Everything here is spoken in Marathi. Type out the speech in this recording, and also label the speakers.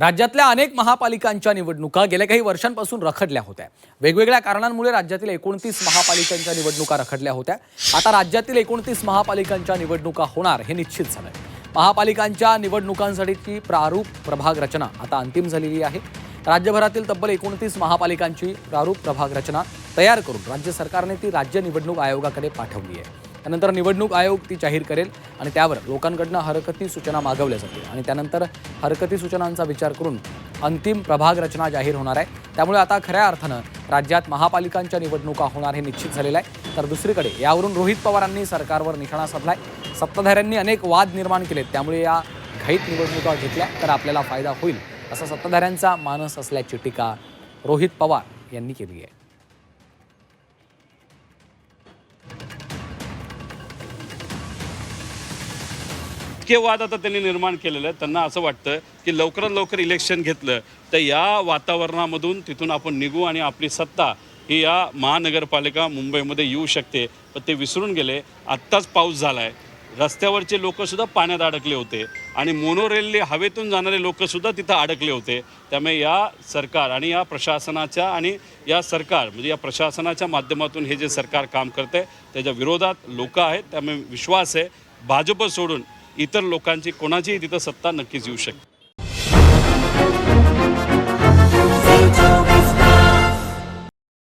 Speaker 1: राज्यातल्या अनेक महापालिकांच्या निवडणुका गेल्या काही वर्षांपासून रखडल्या होत्या. वेगवेगळ्या कारणांमुळे राज्यातील एकोणतीस महापालिकांच्या निवडणुका रखडल्या होत्या. आता राज्यातील एकोणतीस महापालिकांच्या निवडणुका होणार हे निश्चित झालंय. महापालिकांच्या निवडणुकांसाठीची प्रारूप प्रभाग रचना आता अंतिम झालेली आहे. राज्यभरातील तब्बल एकोणतीस महापालिकांची प्रारूप प्रभाग रचना तयार करून राज्य सरकारने ती राज्य निवडणूक आयोगाकडे पाठवली आहे. त्यानंतर निवडणूक आयोग ती जाहीर करेल आणि त्यावर लोकांकडनं हरकती सूचना मागवल्या जातील. आणि त्यानंतर हरकती सूचनांचा विचार करून अंतिम प्रभाग रचना जाहीर होणार आहे. त्यामुळे आता खऱ्या अर्थानं राज्यात महापालिकांच्या निवडणुका होणार हे निश्चित झालेलं आहे. तर दुसरीकडे यावरून रोहित पवारांनी सरकारवर निशाणा साधलाय. सत्ताधाऱ्यांनी अनेक वाद निर्माण केलेत. त्यामुळे या घाईत निवडणुका घेतल्या तर आपल्याला फायदा होईल असा सत्ताधाऱ्यांचा मानस असल्याची टीका रोहित पवार यांनी केली आहे.
Speaker 2: इतके वाद आता त्यांनी निर्माण केलेले आहेत त्यांना असं वाटतं की लवकरात लवकर इलेक्शन घेतलं तर या वातावरणामधून तिथून आपण निघू आणि आपली सत्ता ही या महानगरपालिका मुंबईमध्ये येऊ शकते. पण ते विसरून गेले. आत्ताच पाऊस झाला आहे रस्त्यावरचे लोकसुद्धा पाण्यात अडकले होते आणि मोनोरेलने हवेतून जाणारे लोकसुद्धा तिथं अडकले होते. त्यामुळे या सरकार आणि या प्रशासनाच्या आणि या सरकार म्हणजे या प्रशासनाच्या माध्यमातून हे जे सरकार काम करते त्याच्या विरोधात लोकं आहेत. त्यामुळे विश्वास आहे. भाजप सोडून इतर लोकांची कोणाचीही तिथं सत्ता नक्कीच येऊ शकते.